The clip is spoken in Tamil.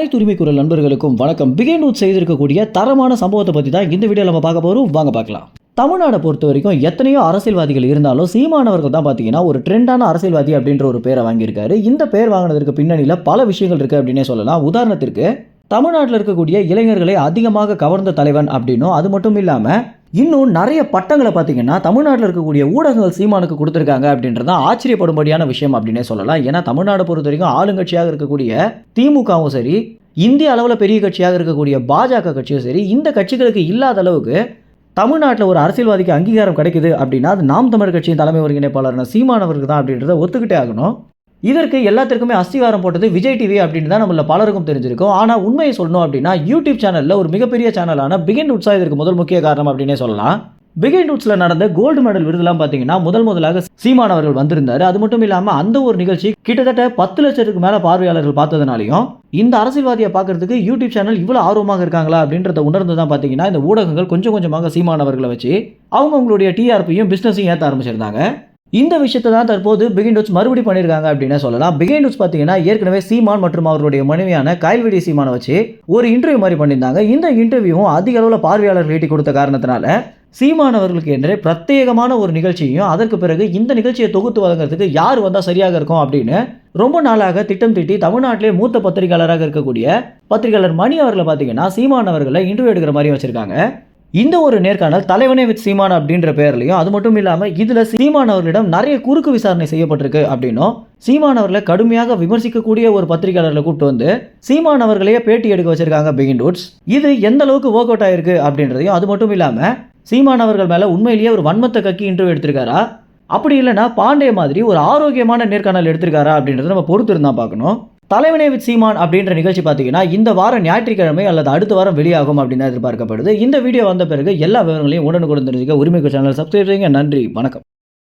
அனைத்து உரிமை குரல் நண்பர்களுக்கும் வணக்கம். பிகை செய்திருக்கக்கூடிய தரமான சம்பவத்தை பற்றி தான் இந்த வீடியோவில் நம்ம பார்க்க போகிறோம் வாங்க பார்க்கலாம். தமிழ்நாடை பொறுத்த வரைக்கும் எத்தனையோ அரசியல்வாதிகள் இருந்தாலும் சீமானவர்கள் தான் பார்த்தீங்கன்னா ஒரு ட்ரெண்டான அரசியல்வாதி அப்படின்ற ஒரு பேரை வாங்கியிருக்காரு. இந்த பேர் வாங்கினதற்கு பின்னணியில் பல விஷயங்கள் இருக்குது அப்படின்னே சொல்லலாம். உதாரணத்திற்கு தமிழ்நாட்டில் இருக்கக்கூடிய இளைஞர்களை அதிகமாக கவர்ந்த தலைவன் அப்படின்னும் அது மட்டும் இல்லாமல் இன்னும் நிறைய பட்டங்களை பார்த்தீங்கன்னா தமிழ்நாட்டில் இருக்கக்கூடிய ஊடகங்கள் சீமானுக்கு கொடுத்துருக்காங்க அப்படின்றது ஆச்சரியப்படும்படியான விஷயம் அப்படின்னே சொல்லலாம். ஏன்னா தமிழ்நாடு பொறுத்த வரைக்கும் ஆளுங்கட்சியாக இருக்கக்கூடிய திமுகவும் சரி இந்திய அளவில் பெரிய கட்சியாக இருக்கக்கூடிய பாஜக கட்சியும் சரி இந்த கட்சிகளுக்கு இல்லாத அளவுக்கு தமிழ்நாட்டில் ஒரு அரசியல்வாதிக்கு அங்கீகாரம் கிடைக்குது அப்படின்னா அது நாம் தமிழர் கட்சியின் தலைமை ஒருங்கிணைப்பாளரான சீமானவருக்கு தான் அப்படின்றத ஒத்துக்கிட்டே ஆகணும். இதற்கு எல்லாத்திற்குமே அஸ்திவாரம் போட்டது விஜய் டிவி அப்படின்னு தான் நம்மள பலருக்கும் தெரிஞ்சிருக்கும். ஆனால் உண்மையை சொல்லணும் அப்படின்னா யூடியூப் சேனலில் ஒரு மிகப்பெரிய சேனலான பிகின் உட்ஸா இதற்கு முதல் முக்கிய காரணம் அப்படின்னே சொல்லலாம். பிகைன் நூட்ஸில் நடந்த கோல்டு மெடல் விருதுலாம் பார்த்தீங்கன்னா முதல் முதலாக சீமான் அவர்கள் வந்திருந்தார். அது மட்டும் இல்லாமல் அந்த ஒரு நிகழ்ச்சி கிட்டத்தட்ட பத்து லட்சத்துக்கு மேலே பார்வையாளர்கள் பார்த்ததுனாலையும் இந்த அரசியல்வாதியை பார்க்கறதுக்கு யூடியூப் சேனல் இவ்வளோ ஆர்வமாக இருக்காங்களா அப்படின்றத உணர்ந்து தான் பார்த்தீங்கன்னா இந்த ஊடகங்கள் கொஞ்சம் கொஞ்சமாக சீமான் அவர்களை வச்சு அவங்க அவங்களுடைய டிஆர்பியும் பிஸ்னஸையும் ஏற்ற ஆரம்பிச்சிருந்தாங்க. இந்த விஷயத்தை தான் தற்போது பிகின் டூட்ஸ் மறுபடி பண்ணியிருக்காங்க அப்படின்னு சொல்லலாம். பிகின் டூட்ஸ் பார்த்தீங்கன்னா ஏற்கனவே சீமான் மற்றும் அவருடைய மனைவியான கைல்வெடி சீமானை வச்சு ஒரு இன்டர்வியூ மாதிரி பண்ணியிருந்தாங்க. இந்த இன்டர்வியூவும் அதிக அளவில் பார்வையாளர்கள் ஈட்டி கொடுத்த காரணத்தினால சீமானவர்களுக்கு என்றே என்று பிரத்யேகமான ஒரு நிகழ்ச்சியையும் அதற்கு பிறகு இந்த நிகழ்ச்சியை தொகுத்து வழங்குறதுக்கு யார் வந்தால் சரியாக இருக்கும் அப்படின்னு ரொம்ப நாளாக திட்டம் தீட்டி தமிழ்நாட்டிலே மூத்த பத்திரிகையாளராக இருக்கக்கூடிய பத்திரிகையாளர் மணி அவர்களை பார்த்தீங்கன்னா சீமானவர்களை இன்டர்வியூ எடுக்கிற மாதிரி வச்சுருக்காங்க. இந்த ஒரு நேர்காணல் தலைவனே வித் சீமான் அப்படின்ற பேர்லையும் அது மட்டும் இல்லாமல் இதில் சீமான் அவர்களிடம் நிறைய குறுக்கு விசாரணை செய்யப்பட்டிருக்கு அப்படின்னும் சீமான் அவர்களை கடுமையாக விமர்சிக்கக்கூடிய ஒரு பத்திரிகையாளர்களை கூப்பிட்டு வந்து சீமான் அவர்களையே பேட்டி எடுக்க வச்சிருக்காங்க பிகின் டூட்ஸ் இது எந்த அளவுக்கு ஒர்க் அவுட் ஆயிருக்கு அப்படின்றதையும் அது மட்டும் இல்லாமல் சீமான் அவர்கள் மேலே உண்மையிலேயே ஒரு வன்மத்தை கக்கி இன்டர்வியூ எடுத்திருக்காரா? அப்படி இல்லைன்னா பாண்டே மாதிரி ஒரு ஆரோக்கியமான நேர்காணல் எடுத்திருக்காரா அப்படின்றத நம்ம பொறுத்து இருந்தால் பார்க்கணும். தலைவனை வித் சீமான் அப்படின்ற நிகழ்ச்சி பார்த்தீங்கன்னா இந்த வாரம் ஞாயிற்றுக்கிழமை அல்லது அடுத்த வாரம் வெளியாகும் அப்படின்னு எதிர்பார்க்கப்படுது. இந்த வீடியோ வந்த பிறகு எல்லா விவரங்களையும் உடனுக்குடன் தெரிஞ்சுக்க உரிமைக்கு சேனல் சப்ஸ்கிரைப் செய்யுங்க. நன்றி. வணக்கம்.